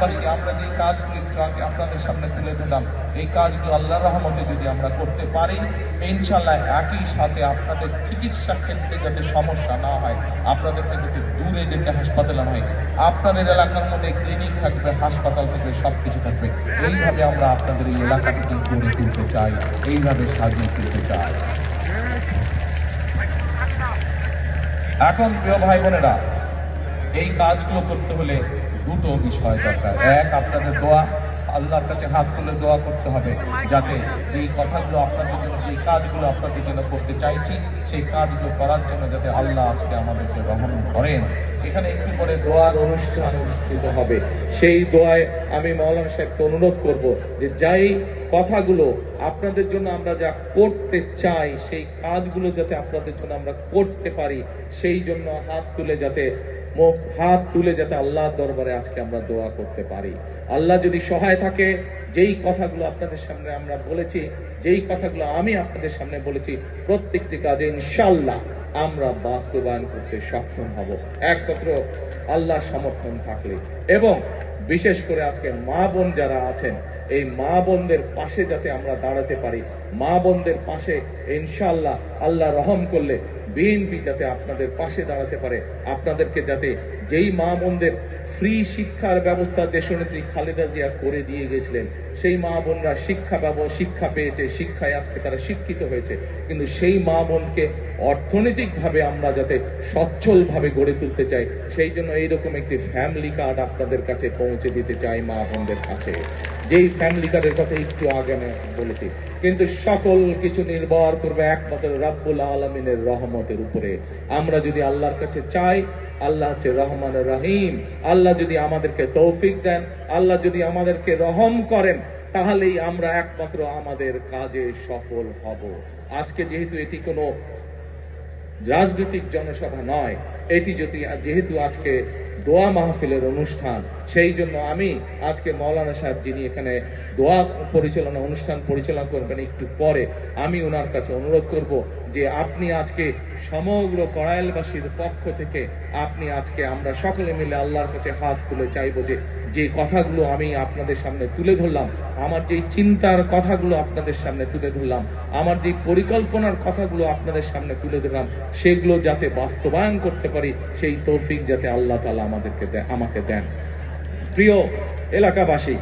পাশাপাশি আমরা যে কাজগুলি একটু আপনাদের সামনে তুলে দিলাম এই কাজগুলো আল্লাহ রহমতে যদি আমরা করতে পারি ইনশাল্লাহ একই সাথে আপনাদের চিকিৎসা ক্ষেত্রে যাতে সমস্যা না হয় আপনাদেরকে যাতে দূরে যেতে হাসপাতালে হয়, আপনাদের এলাকার মধ্যে ক্লিনিক থাকবে, হাসপাতাল থাকবে সব কিছু থাকবে। এইভাবে আমরা আপনাদের এই এলাকাটিকে গড়ে তুলতে চাই, এইভাবে সাজিয়ে তুলতে চাই। এখন প্রিয় ভাই বোনেরা, এই কাজগুলো করতে হলে দুটো বিষয় দরকার এক, আপনাদের দোয়া, আল্লাহর কাছে হাত তুলে দোয়া করতে হবে, যাতে যেই কথাগুলো আপনাদের জন্য, যেই কাজগুলো আপনাদের জন্য করতে চাইছি, সেই কাজগুলো করার জন্য যাতে আল্লাহ আজকে আমাদেরকে রহম করেন। এখানে একটু পরে দোয়ার অনুষ্ঠান অনুষ্ঠিত হবে। সেই দোয়ায় আমি মৌলানা সাহেবকে অনুরোধ করব যে যাই কথাগুলো আপনাদের জন্য আমরা যা করতে চাই, সেই কাজগুলো যাতে আপনাদের জন্য আমরা করতে পারি, সেই জন্য হাত তুলে যাতে হাত তুলে যাতে আল্লাহর দরবারে আজকে আমরা দোয়া করতে পারি। আল্লাহ যদি সহায় থাকে, যেই কথাগুলো আপনাদের সামনে আমরা বলেছি, যেই কথাগুলো আমি আপনাদের সামনে বলেছি, প্রত্যেকটি কাজে ইনশাল্লাহ আমরা বাস্তবায়ন করতে সক্ষম হব। একমাত্র আল্লাহ সমর্থন থাকলে। এবং বিশেষ করে আজকে মা বোন যারা আছেন, এই মা বোনদের পাশে যাতে আমরা দাঁড়াতে পারি, মা বোনদের পাশে ইনশাল্লাহ আল্লাহ রহম করলে বিএনপি যাতে আপনাদের পাশে দাঁড়াতে পারে আপনাদেরকে যাতে যেই মা বোনদের ফ্রি শিক্ষার ব্যবস্থা দেশনেত্রী খালেদা জিয়া করে দিয়ে গেছিলেন। সেই মা বোনরা শিক্ষা শিক্ষা পেয়েছে, শিক্ষায় আজকে তারা শিক্ষিত হয়েছে। কিন্তু সেই মা বোনকে অর্থনৈতিকভাবে আমরা যাতে সচ্ছলভাবে গড়ে তুলতে চাই, সেই জন্য এইরকম একটি ফ্যামিলি কার্ড আপনাদের কাছে পৌঁছে দিতে চাই মা বোনদের কাছে। যেই ফ্যামিলি কার্ডের কথা একটু আগে আমি বলেছি, কিন্তু সকল কিছু নির্ভর করবে একমাত্র রাব্বুল আলমিনের রহমতের উপরে। আমরা যদি আল্লাহর কাছে চাই আল্লাহ হচ্ছে রহমান রহিম। আল্লাহ যদি আমাদেরকে তৌফিক দেন, আল্লাহ যদি আমাদেরকে রহম করেন, তাহলেই আমরা একমাত্র আমাদের কাজে সফল হব। আজকে যেহেতু এটি কোনো রাজনৈতিক জনসভা নয়, এটি যদি যেহেতু আজকে দোয়া মাহফিলের অনুষ্ঠান, সেই জন্য আমি আজকে মৌলানা সাহেব যিনি এখানে দোয়া পরিচালনা অনুষ্ঠান পরিচালনা করবেন একটু পরে, আমি ওনার কাছে অনুরোধ করব যে আপনি আজকে সমগ্র কড়াইলবাসীর পক্ষ থেকে আপনি আজকে আমরা সকলে মিলে আল্লাহর কাছে হাত তুলে চাইব যে যে কথাগুলো আমি আপনাদের সামনে তুলে ধরলাম, আমার যেই চিন্তার কথাগুলো আপনাদের সামনে তুলে ধরলাম, আমার যে পরিকল্পনার কথাগুলো আপনাদের সামনে তুলে ধরলাম, সেগুলো যাতে বাস্তবায়ন করতে পারি, সেই তৌফিক যাতে আল্লাহ তালা আমাদেরকে দেয় আমাকে দেন। প্রিয় এলাকাবাসী